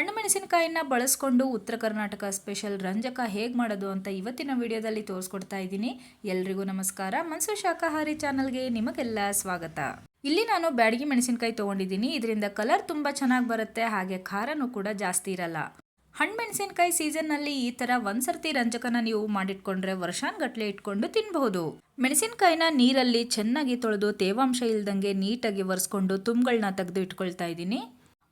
ಹಣ್ಣು ಮೆಣಸಿನಕಾಯಿನ ಬಳಸ್ಕೊಂಡು ಉತ್ತರ ಕರ್ನಾಟಕ ಸ್ಪೆಷಲ್ ರಂಜಕ ಹೇಗೆ ಮಾಡೋದು ಅಂತ ಇವತ್ತಿನ ವಿಡಿಯೋದಲ್ಲಿ ತೋರಿಸ್ಕೊಡ್ತಾ ಇದ್ದೀನಿ. ಎಲ್ರಿಗೂ ನಮಸ್ಕಾರ. ಮನ್ಸು ಶಾಖಾಹಾರಿ ಚಾನಲ್ಗೆ ನಿಮಗೆಲ್ಲ ಸ್ವಾಗತ. ಇಲ್ಲಿ ನಾನು ಬ್ಯಾಡಗಿ ಮೆಣಸಿನಕಾಯಿ ತೊಗೊಂಡಿದ್ದೀನಿ. ಇದರಿಂದ ಕಲರ್ ತುಂಬ ಚೆನ್ನಾಗಿ ಬರುತ್ತೆ. ಹಾಗೆ ಖಾರನೂ ಕೂಡ ಜಾಸ್ತಿ ಇರಲ್ಲ. ಹಣ್ಣು ಮೆಣಸಿನಕಾಯಿ ಸೀಸನ್ನಲ್ಲಿ ಈ ಥರ ಒಂದ್ಸರ್ತಿ ರಂಜಕನ ನೀವು ಮಾಡಿಟ್ಕೊಂಡ್ರೆ ವರ್ಷಾನ್ಗಟ್ಲೆ ಇಟ್ಕೊಂಡು ತಿನ್ಬಹುದು. ಮೆಣಸಿನಕಾಯಿನ ನೀರಲ್ಲಿ ಚೆನ್ನಾಗಿ ತೊಳೆದು ತೇವಾಂಶ ಇಲ್ದಂಗೆ ನೀಟಾಗಿ ಒರೆಸ್ಕೊಂಡು ತುಂಬಗಳನ್ನ ತೆಗೆದು ಇಟ್ಕೊಳ್ತಾ ಇದ್ದೀನಿ.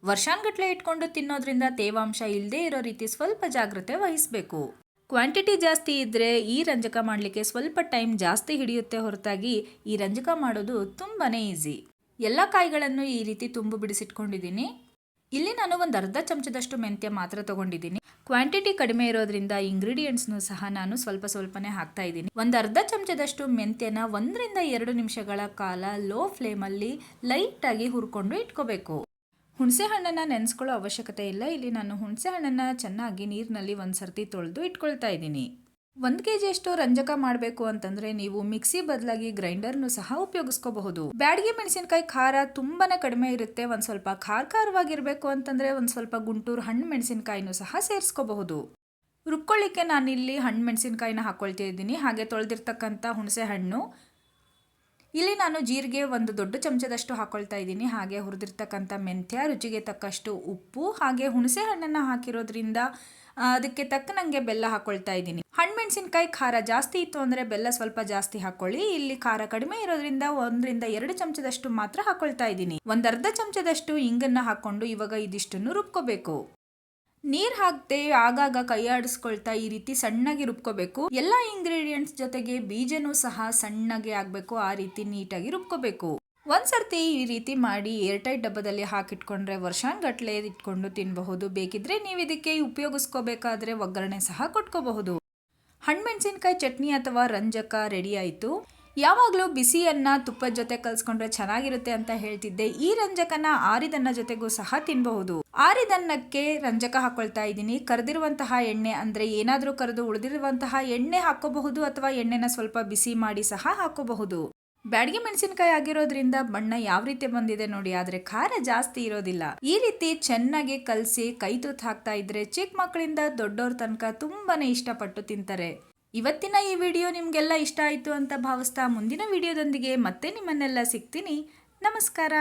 ವರ್ಷಾನ್ಗಟ್ಲೆ ಇಟ್ಕೊಂಡು ತಿನ್ನೋದ್ರಿಂದ ತೇವಾಂಶ ಇಲ್ಲದೆ ಇರೋ ರೀತಿ ಸ್ವಲ್ಪ ಜಾಗ್ರತೆ ವಹಿಸಬೇಕು. ಕ್ವಾಂಟಿಟಿ ಜಾಸ್ತಿ ಇದ್ದರೆ ಈ ರಂಜಕ ಮಾಡಲಿಕ್ಕೆ ಸ್ವಲ್ಪ ಟೈಮ್ ಜಾಸ್ತಿ ಹಿಡಿಯುತ್ತೆ ಹೊರತಾಗಿ ಈ ರಂಜಕ ಮಾಡೋದು ತುಂಬಾ ಈಸಿ. ಎಲ್ಲ ಕಾಯಿಗಳನ್ನು ಈ ರೀತಿ ತುಂಬು ಬಿಡಿಸಿಟ್ಕೊಂಡಿದ್ದೀನಿ. ಇಲ್ಲಿ ನಾನು ಒಂದು ಅರ್ಧ ಚಮಚದಷ್ಟು ಮೆಂತ್ಯ ಮಾತ್ರ ತಗೊಂಡಿದ್ದೀನಿ. ಕ್ವಾಂಟಿಟಿ ಕಡಿಮೆ ಇರೋದ್ರಿಂದ ಇಂಗ್ರೀಡಿಯೆಂಟ್ಸ್ನು ಸಹ ನಾನು ಸ್ವಲ್ಪ ಸ್ವಲ್ಪನೇ ಹಾಕ್ತಾ ಇದ್ದೀನಿ. ಒಂದು ಅರ್ಧ ಚಮಚದಷ್ಟು ಮೆಂತ್ಯನ ಒಂದರಿಂದ ಎರಡು ನಿಮಿಷಗಳ ಕಾಲ ಲೋ ಫ್ಲೇಮಲ್ಲಿ ಲೈಟಾಗಿ ಹುರ್ಕೊಂಡು ಇಟ್ಕೋಬೇಕು. ಹುಣಸೆ ಹಣ್ಣನ್ನು ನೆನೆಸ್ಕೊಳ್ಳೋ ಅವಶ್ಯಕತೆ ಇಲ್ಲ. ಇಲ್ಲಿ ನಾನು ಹುಣಸೆ ಹಣ್ಣನ್ನು ಚೆನ್ನಾಗಿ ನೀರಿನಲ್ಲಿ ಒಂದು ಸರ್ತಿ ತೊಳೆದು ಇಟ್ಕೊಳ್ತಾ ಇದ್ದೀನಿ. ಒಂದು ಕೆ ಜಿಯಷ್ಟು ರಂಜಕ ಮಾಡಬೇಕು ಅಂತಂದ್ರೆ ನೀವು ಮಿಕ್ಸಿ ಬದಲಾಗಿ ಗ್ರೈಂಡರ್ನು ಸಹ ಉಪಯೋಗಿಸ್ಕೋಬಹುದು. ಬ್ಯಾಡಿಗೆ ಮೆಣಸಿನಕಾಯಿ ಖಾರ ತುಂಬಾ ಕಡಿಮೆ ಇರುತ್ತೆ. ಒಂದು ಸ್ವಲ್ಪ ಖಾರ ಖಾರವಾಗಿರಬೇಕು ಅಂತಂದ್ರೆ ಒಂದು ಸ್ವಲ್ಪ ಗುಂಟೂರು ಹಣ್ಣು ಮೆಣಸಿನಕಾಯಿನೂ ಸಹ ಸೇರಿಸ್ಕೋಬಹುದು. ರುಬ್ಕೊಳ್ಳಿಕ್ಕೆ ನಾನಿಲ್ಲಿ ಹಣ್ಣು ಮೆಣಸಿನಕಾಯಿನ ಹಾಕ್ಕೊಳ್ತಾ ಇದ್ದೀನಿ. ಹಾಗೆ ತೊಳೆದಿರ್ತಕ್ಕಂಥ ಹುಣಸೆ ಹಣ್ಣು ಇಲ್ಲಿ ನಾನು ಜೀರಿಗೆ ಒಂದು ದೊಡ್ಡ ಚಮಚದಷ್ಟು ಹಾಕೊಳ್ತಾ ಇದ್ದೀನಿ. ಹಾಗೆ ಹುರಿದಿರ್ತಕ್ಕಂಥ ಮೆಂತ್ಯ, ರುಚಿಗೆ ತಕ್ಕಷ್ಟು ಉಪ್ಪು, ಹಾಗೆ ಹುಣಸೆ ಹಣ್ಣನ್ನು ಹಾಕಿರೋದ್ರಿಂದ ಅದಕ್ಕೆ ತಕ್ಕನಂಗೆ ಬೆಲ್ಲ ಹಾಕೊಳ್ತಾ ಇದ್ದೀನಿ. ಹಣ್ಣು ಖಾರ ಜಾಸ್ತಿ ಇತ್ತು ಅಂದರೆ ಬೆಲ್ಲ ಸ್ವಲ್ಪ ಜಾಸ್ತಿ ಹಾಕೊಳ್ಳಿ. ಇಲ್ಲಿ ಖಾರ ಕಡಿಮೆ ಇರೋದ್ರಿಂದ ಒಂದರಿಂದ ಎರಡು ಚಮಚದಷ್ಟು ಮಾತ್ರ ಹಾಕೊಳ್ತಾ ಇದ್ದೀನಿ. ಒಂದರ್ಧ ಚಮಚದಷ್ಟು ಇಂಗನ್ನ ಹಾಕೊಂಡು ಇವಾಗ ಇದಿಷ್ಟನ್ನು ರುಬ್ಕೋಬೇಕು. ನೀರ್ ಹಾಕ್ದೆ ಆಗಾಗ ಕೈ ಆಡಿಸ್ಕೊಳ್ತಾ ಈ ರೀತಿ ಸಣ್ಣಗೆ ರುಬ್ಕೋಬೇಕು. ಎಲ್ಲ ಇಂಗ್ರೀಡಿಯೆಂಟ್ಸ್ ಜೊತೆಗೆ ಬೀಜನೂ ಸಹ ಸಣ್ಣಗೆ ಆಗ್ಬೇಕು, ಆ ರೀತಿ ನೀಟಾಗಿ ರುಬ್ಕೋಬೇಕು. ಒಂದ್ಸರ್ತಿ ಈ ರೀತಿ ಮಾಡಿ ಏರ್ಟೈಟ್ ಡಬ್ಬದಲ್ಲಿ ಹಾಕಿಟ್ಕೊಂಡ್ರೆ ವರ್ಷಾನ್ಗಟ್ಲೆ ಇಟ್ಕೊಂಡು ತಿನ್ನಬಹುದು ಬೇಕಿದ್ರೆ ನೀವು ಇದಕ್ಕೆ ಉಪಯೋಗಿಸ್ಕೋಬೇಕಾದ್ರೆ ಒಗ್ಗರಣೆ ಸಹ ಕೊಟ್ಕೋಬಹುದು. ಹಣ್ಮೆಣಸಿನ್ಕಾಯಿ ಚಟ್ನಿ ಅಥವಾ ರಂಜಕ ರೆಡಿ ಆಯಿತು. ಯಾವಾಗಲೂ ಬಿಸಿಯನ್ನ ತುಪ್ಪದ ಜೊತೆ ಕಲ್ಸ್ಕೊಂಡ್ರೆ ಚೆನ್ನಾಗಿರುತ್ತೆ ಅಂತ ಹೇಳ್ತಿದ್ದೆ. ಈ ರಂಜಕನ ಆರಿದನ್ನ ಜೊತೆಗೂ ಸಹ ತಿನ್ನಬಹುದು ಆರಿದನ್ನಕ್ಕೆ ರಂಜಕ ಹಾಕ್ಕೊಳ್ತಾ ಇದ್ದೀನಿ. ಕರೆದಿರುವಂತಹ ಎಣ್ಣೆ ಅಂದರೆ ಏನಾದರೂ ಕರೆದು ಉಳಿದಿರುವಂತಹ ಎಣ್ಣೆ ಹಾಕೋಬಹುದು ಅಥವಾ ಎಣ್ಣೆನ ಸ್ವಲ್ಪ ಬಿಸಿ ಮಾಡಿ ಸಹ ಹಾಕೋಬಹುದು. ಬ್ಯಾಡಿಗೆ ಮೆಣಸಿನಕಾಯಿ ಆಗಿರೋದ್ರಿಂದ ಬಣ್ಣ ಯಾವ ರೀತಿ ಬಂದಿದೆ ನೋಡಿ, ಆದ್ರೆ ಖಾರ ಜಾಸ್ತಿ ಇರೋದಿಲ್ಲ. ಈ ರೀತಿ ಚೆನ್ನಾಗಿ ಕಲಸಿ ಕೈ ತುತ್ತು ಹಾಕ್ತಾ ಇದ್ರೆ ಚಿಕ್ಕ ಮಕ್ಕಳಿಂದ ದೊಡ್ಡವ್ರ ತನಕ ತುಂಬಾನೇ ಇಷ್ಟಪಟ್ಟು ತಿಂತಾರೆ. ಇವತ್ತಿನ ಈ ವಿಡಿಯೋ ನಿಮಗೆಲ್ಲ ಇಷ್ಟ ಆಯಿತು ಅಂತ ಭಾವಿಸ್ತಾ ಮುಂದಿನ ವಿಡಿಯೋದೊಂದಿಗೆ ಮತ್ತೆ ನಿಮ್ಮನ್ನೆಲ್ಲ ಸಿಗ್ತೀನಿ. ನಮಸ್ಕಾರ.